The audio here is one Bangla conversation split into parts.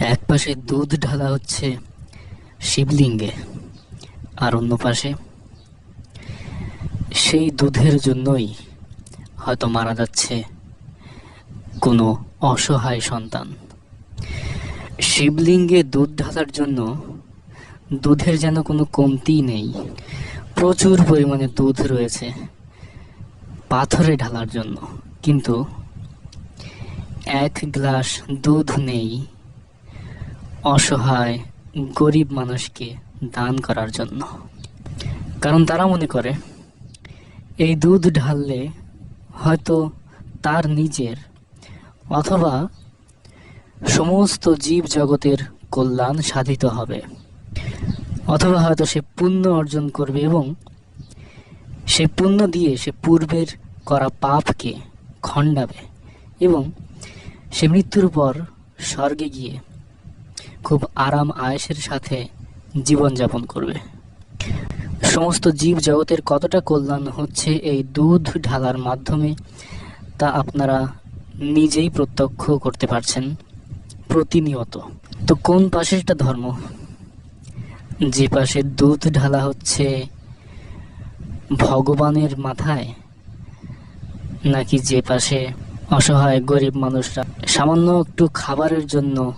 এক পাশে দুধ ঢালা হচ্ছে শিবলিঙ্গে আর অন্য পাশে সেই দুধের জন্যই হয়তো মারা যাচ্ছে কোনো অসহায় সন্তান। শিবলিঙ্গে দুধ ঢালার জন্য দুধের যেন কোনো কমতি নেই। প্রচুর পরিমাণে দুধ রয়েছে পাথরে ঢালার জন্য। কিন্তু এক গ্লাস দুধ নেই অসহায়, গরিব মানুষকে দান করার জন্য। কারণ তারা মনে করে, এই দুধ ঢাললে হয়তো তার নিজের অথবা সমস্ত জীব জগতের কল্যাণ সাধিত হবে। অথবা হয়তো সে পুণ্য অর্জন করবে এবং সে পুণ্য দিয়ে সে পূর্বের করা পাপকে খণ্ডাবে এবং সে মৃত্যুর পর স্বর্গে গিয়ে খুব আরাম আয়েসের সাথে জীবনযাপন করবে। সমস্ত জীব জগতের কতটা কল্যাণ হচ্ছে এই দুধ ঢালার মাধ্যমে, তা আপনারা নিজেই প্রত্যক্ষ করতে পারছেন প্রতিনিয়ত। তো কোন পাশেরটা ধর্ম? যে পাশে দুধ ঢালা হচ্ছে ভগবানের মাথায়, নাকি যে পাশে অসহায় গরিব মানুষরা সামান্য একটু খাবারের জন্য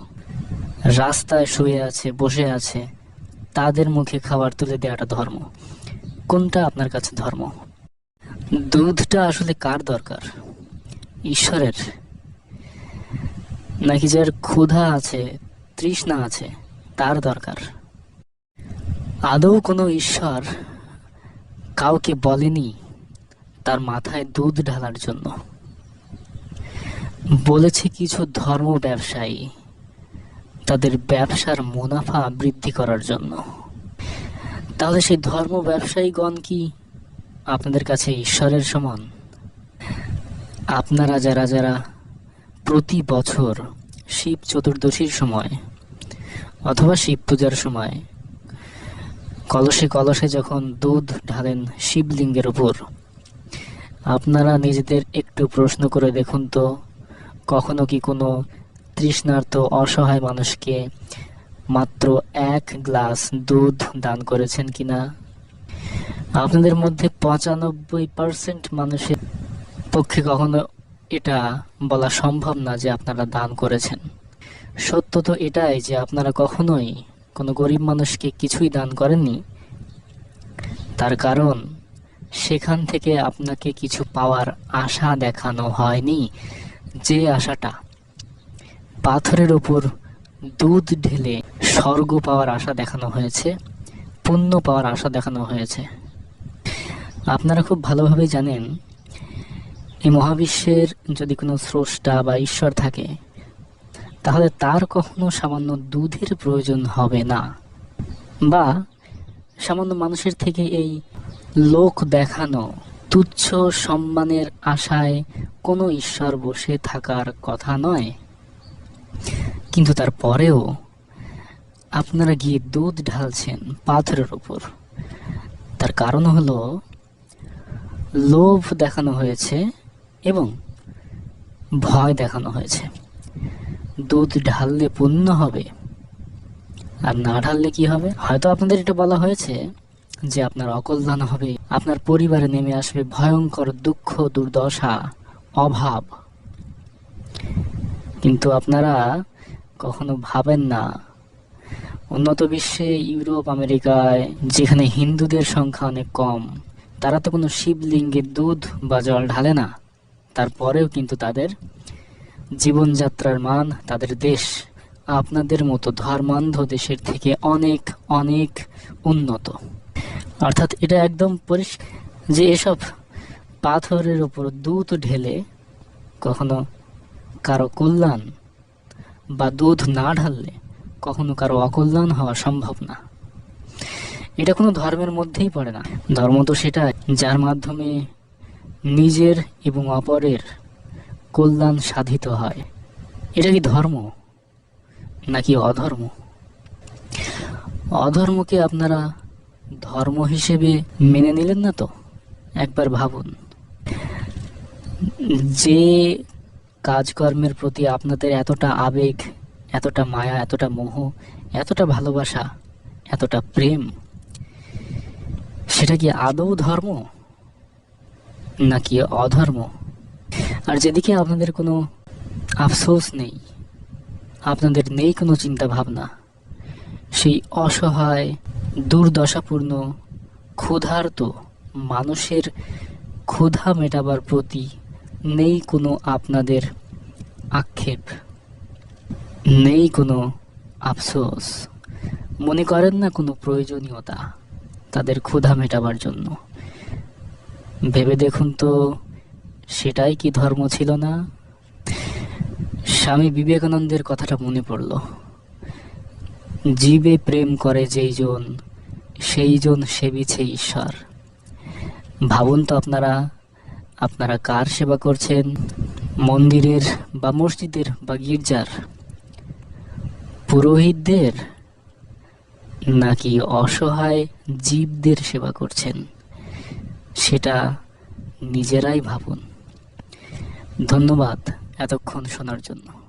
রাস্তায় শুয়ে আছে, বসে আছে, তাদের মুখে খাবার তুলে দেওয়াটা ধর্ম। কোনটা আপনার কাছে ধর্ম? দুধটা আসলে কার দরকার? ঈশ্বরের। নাকি যার ক্ষুধা আছে, তৃষ্ণা আছে, তার দরকার? আদৌ কোনো ঈশ্বর কাউকে বলেনি তার মাথায় দুধ ঢালার জন্য? বলেছে কিছু ধর্ম ব্যবসায়ী। তাদের ব্যবসার মুনাফা বৃদ্ধি করার জন্য। তাহলে সেই ধর্ম ব্যবসায়ীগণ কি আপনাদের কাছে ঈশ্বরের সমান? আপনারা যারা যারা প্রতি বছর শিব চতুর্দশীর সময় অথবা শিব পূজার সময় কলসে কলসে যখন দুধ ঢালেন শিবলিঙ্গের উপর, আপনারা নিজেদের একটু প্রশ্ন করে দেখুন তো, কখনো কি কোনো তৃষ্ণার্ত অসহায় মানুষকে মাত্র এক গ্লাস দুধ দান করেছেন কিনা? আপনাদের মধ্যে পঁচানব্বই পার্সেন্ট মানুষের পক্ষে কখনো এটা বলা সম্ভব না যে আপনারা দান করেছেন। সত্য তো এটাই যে আপনারা কখনোই কোনো গরিব মানুষকে কিছুই দান করেননি। তার কারণ, সেখান থেকে আপনাকে কিছু পাওয়ার আশা দেখানো হয়নি। যে আশাটা পাথরের ওপর দুধ ঢেলে স্বর্গ পাওয়ার আশা দেখানো হয়েছে, পুণ্য পাওয়ার আশা দেখানো হয়েছে। আপনারা খুব ভালোভাবে জানেন, এই মহাবিশ্বের যদি কোনো স্রষ্টা বা ঈশ্বর থাকে, তাহলে তার কখনো সামান্য দুধের প্রয়োজন হবে না। বা সামান্য মানুষের থেকে এই লোক দেখানো, তুচ্ছ সম্মানের আশায় কোনো ঈশ্বর বসে থাকার কথা নয়। কিন্তু তারপরেও আপনারা গিয়ে দুধ ঢালছেন পাথরের ওপর তার কারণ হলো লোভ দেখানো হয়েছে এবং ভয় দেখানো হয়েছে। দুধ ঢাললে পুণ্য হবে, আর না ঢাললে কি হবে? হয়তো আপনাদের এটা বলা হয়েছে যে আপনার অকল্যাণ হবে, আপনার পরিবারে নেমে আসবে ভয়ঙ্কর দুঃখ, দুর্দশা, অভাব। কিন্তু আপনারা কখনো ভাবেন না। উন্নত বিশ্বে, ইউরোপ, আমেরিকায়, যেখানে হিন্দুদের সংখ্যা অনেক কম, তারা তো কোনো শিবলিঙ্গের দুধ বা জল ঢালে না। তারপরেও কিন্তু তাদের জীবনযাত্রার মান, তাদের দেশ, আপনাদের মতো ধর্মান্ধ দেশের থেকে অনেক অনেক উন্নত। অর্থাৎ এটা একদম পরিষ্কার যে এসব পাথরের উপর দুধ ঢেলে কখনো কারও কল্যাণ বা দুধ না ঢাললে কখনো কারও অকল্যাণ হওয়া সম্ভব না। এটা কোনো ধর্মের মধ্যেই পড়ে না। ধর্ম তো সেটা যার মাধ্যমে নিজের এবং অপরের কল্যাণ সাধিত হয়। এটা কি ধর্ম নাকি অধর্ম? অধর্মকে আপনারা ধর্ম হিসেবে মেনে নিলেন না তো? একবার ভাবুন। যে কাজকর্মের প্রতি আপনাদের এতটা আবেগ, এতটা মায়া, এতটা মোহ, এতটা ভালোবাসা, এতটা প্রেম, সেটা কি আদৌ ধর্ম? নাকি অধর্ম? আর যেদিকে আপনাদের কোনো আফসোস নেই, আপনাদের নেই কোনো চিন্তা ভাবনা সেই অসহায়, দুর্দশাপূর্ণ, ক্ষুধার্ত মানুষের ক্ষুধা মেটাবার প্রতি নেই কোনো আপনাদের আক্ষেপ, নেই কোনো আফসোস। মনে করেন না কোনো প্রয়োজনীয়তা তাদের ক্ষুধা মেটাবার জন্য। ভেবে দেখুন তো, সেটাই কি ধর্ম ছিল না? স্বামী বিবেকানন্দের কথাটা মনে পড়ল। জীবে প্রেম করে যেই জন, সেই জন সেবিছে ঈশ্বর। ভাবুন তো আপনারা আপনারা কার সেবা করছেন? মন্দিরের বা মসজিদের বা গির্জার? পুরোহিতদের নাকি অসহায় জীবদের সেবা করছেন? সেটা নিজেরাই ভাবুন। ধন্যবাদ এতক্ষণ শোনার জন্য।